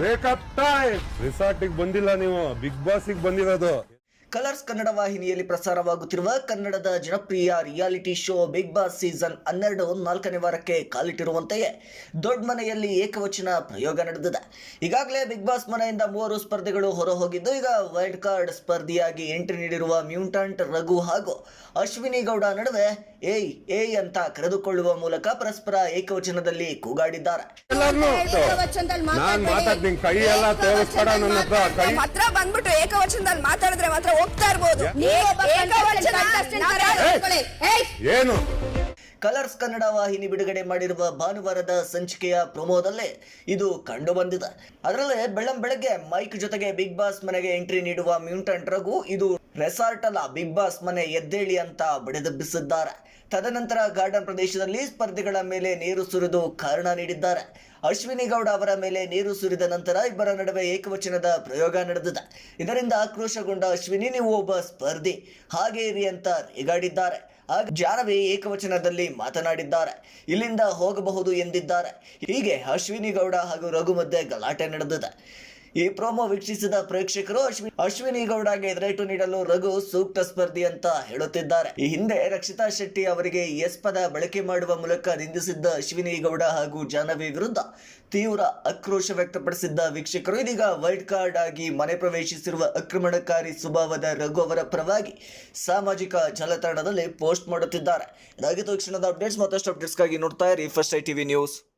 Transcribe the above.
Wake up time ರಿಸಾರ್ಟಿಗೆ ಬಂದಿಲ್ಲ ನೀವು. Big ಬಾಸಿಗೆ ಬಂದಿರೋದು. ಕಲರ್ಸ್ ಕನ್ನಡ ವಾಹಿನಿಯಲ್ಲಿ ಪ್ರಸಾರವಾಗುತ್ತಿರುವ ಕನ್ನಡದ ಜನಪ್ರಿಯ reality show Bigg Boss season ಹನ್ನೆರಡು ನಾಲ್ಕನೇ ವಾರಕ್ಕೆ ಕಾಲಿಟ್ಟಿರುವಂತೆಯೇ ದೊಡ್ಡ ಮನೆಯಲ್ಲಿ ಏಕವಚನ ಪ್ರಯೋಗ ನಡೆದಿದೆ. ಈಗಾಗಲೇ ಬಿಗ್ ಬಾಸ್ ಮನೆಯಿಂದ ಮೂವರು ಸ್ಪರ್ಧಿಗಳು ಹೊರಹೋಗಿದ್ದು ಈಗ ವೈಲ್ಡ್ ಕಾರ್ಡ್ ಸ್ಪರ್ಧಿಯಾಗಿ ಎಂಟ್ರಿ ನೀಡಿರುವ ಮ್ಯೂಟಂಟ್ ರಘು ಹಾಗೂ ಅಶ್ವಿನಿ ಗೌಡ ನಡುವೆ ಏಯ್ ಏಯ್ ಅಂತ ಕರೆದುಕೊಳ್ಳುವ ಮೂಲಕ ಪರಸ್ಪರ ಏಕವಚನದಲ್ಲಿ ಕೂಗಾಡಿದ್ದಾರೆ. ಏಕವಚನದಲ್ಲಿ ಮಾತಾಡಿದ್ರೆ ಮಾತ್ರ ಹೋಗ್ತಾ ಇರ್ಬೋದು! ಏನು? ಕಲರ್ಸ್ ಕನ್ನಡ ವಾಹಿನಿ ಬಿಡುಗಡೆ ಮಾಡಿರುವ ಭಾನುವಾರದ ಸಂಚಿಕೆಯ ಪ್ರೊಮೋದಲ್ಲೇ ಇದು ಕಂಡು ಬಂದಿದೆ ಅದರಲ್ಲೇ ಬೆಳ್ಳಂ ಬೆಳಗ್ಗೆ ಮೈಕ್ ಜೊತೆಗೆ ಬಿಗ್ ಬಾಸ್ ಮನೆಗೆ ಎಂಟ್ರಿ ನೀಡುವ ಮ್ಯೂಟಂಟ್ ರಘು ಇದು ರೆಸಾರ್ಟ್ ಅಲ್ಲ, ಬಿಗ್ ಬಾಸ್ ಮನೆ ಎದ್ದೇಳಿ ಅಂತ ಬಡಿದೆಬ್ಬಿಸಿದ್ದಾರೆ. ತದನಂತರ ಗಾರ್ಡನ್ ಪ್ರದೇಶದಲ್ಲಿ ಸ್ಪರ್ಧಿಗಳ ಮೇಲೆ ನೀರು ಸುರಿದು ಕಾರಣ ನೀಡಿದ್ದಾರೆ. ಅಶ್ವಿನಿ ಗೌಡ ಅವರ ಮೇಲೆ ನೀರು ಸುರಿದ ನಂತರ ಇಬ್ಬರ ನಡುವೆ ಏಕವಚನದ ಪ್ರಯೋಗ ನಡೆದಿದೆ. ಇದರಿಂದ ಆಕ್ರೋಶಗೊಂಡ ಅಶ್ವಿನಿ, ನೀವು ಒಬ್ಬ ಸ್ಪರ್ಧಿ, ಹಾಗೆ ಇರಿ ಅಂತ ರೇಗಾಡಿದ್ದಾರೆ. ಆಗ ಜಾನವಿ ಏಕವಚನದಲ್ಲಿ ಮಾತನಾಡಿದ್ದಾರೆ. ಇಲ್ಲಿಂದ ಹೋಗಬಹುದು ಎಂದಿದ್ದಾರೆ. ಹೀಗೆ ಅಶ್ವಿನಿ ಗೌಡ ಹಾಗೂ ರಘು ಮಧ್ಯೆ ಗಲಾಟೆ ನಡೆದಿದೆ. ಈ ಪ್ರೋಮೋ ವೀಕ್ಷಿಸಿದ ಪ್ರೇಕ್ಷಕರು ಅಶ್ವಿನಿ ಅಶ್ವಿನಿ ಗೌಡಗೆ ಎದುರೇಟು ನೀಡಲು ರಘು ಸೂಕ್ತ ಸ್ಪರ್ಧಿ ಅಂತ ಹೇಳುತ್ತಿದ್ದಾರೆ. ಈ ಹಿಂದೆ ರಕ್ಷಿತಾ ಶೆಟ್ಟಿ ಅವರಿಗೆ ಎಸ್ ಪದ ಬಳಕೆ ಮಾಡುವ ಮೂಲಕ ನಿಂದಿಸಿದ್ದ ಅಶ್ವಿನಿ ಗೌಡ ಹಾಗೂ ಜಾಹ್ನವಿ ವಿರುದ್ಧ ತೀವ್ರ ಆಕ್ರೋಶ ವ್ಯಕ್ತಪಡಿಸಿದ್ದ ವೀಕ್ಷಕರು. ಇದೀಗ ವೈಲ್ಡ್ ಕಾರ್ಡ್ ಆಗಿ ಮನೆ ಪ್ರವೇಶಿಸಿರುವ ಆಕ್ರಮಣಕಾರಿ ಸ್ವಭಾವದ ರಘು ಅವರ ಪರವಾಗಿ ಸಾಮಾಜಿಕ ಜಾಲತಾಣದಲ್ಲಿ ಪೋಸ್ಟ್ ಮಾಡುತ್ತಿದ್ದಾರೆ. ಇದಾಗಿತ್ತು ತಕ್ಷಣದ ಕ್ಷಣದ ಅಪ್ಡೇಟ್ಸ್ ಮತ್ತಷ್ಟು ಅಪ್ಡೇಟ್ಸ್ಗಾಗಿ ನೋಡ್ತಾ ಇರಿ. First I TV news.